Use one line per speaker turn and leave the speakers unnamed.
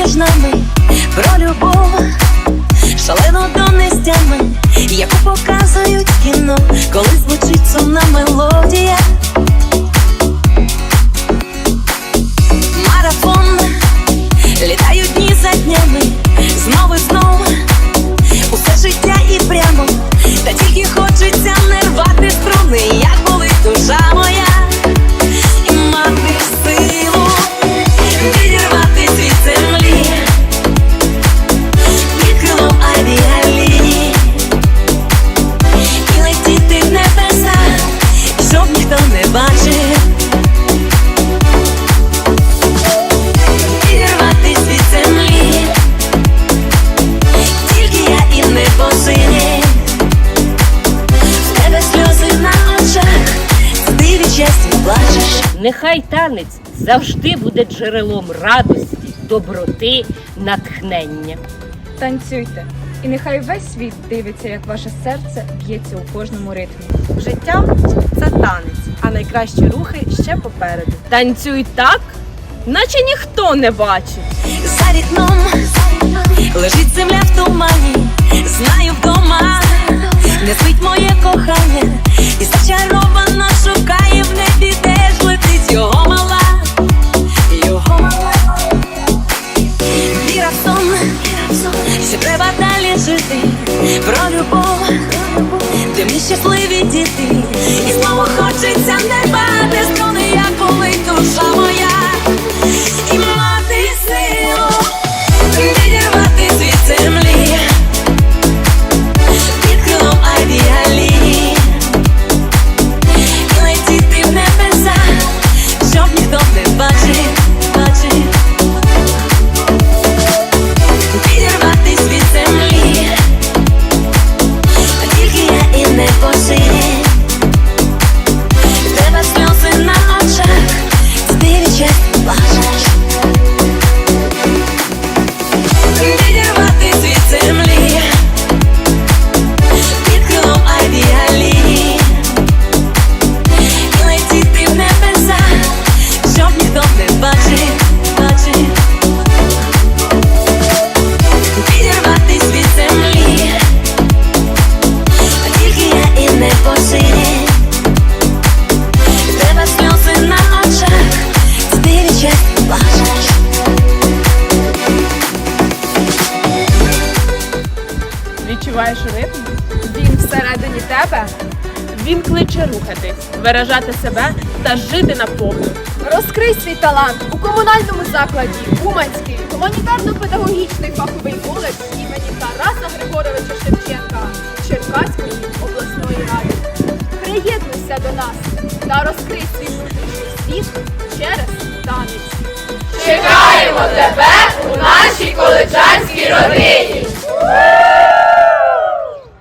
поміж нами про любов, шалено до нестями, яку показують кіно, коли
Нехай танець завжди буде джерелом радості, доброти, натхнення.
Танцюйте. І нехай весь світ дивиться, як ваше серце б'ється у кожному ритмі.
Життя це танець, а найкращі рухи ще попереду. Танцюй так, наче ніхто не бачить.
За вікном жити, про любов, де ми щасливі діти, і знову
Відчуваєш ритм?
Він всередині тебе.
Він кличе рухатись, виражати себе та жити наповну.
Розкрий свій талант у комунальному закладі Уманський гуманітарно-педагогічний фаховий коледж імені Тараса Григоровича Шевченка Черкаської обласної ради. Приєднуйся до нас та розкрий свій внутрішній світ через танець.
Чекаємо тебе у нашій коледжанській родині!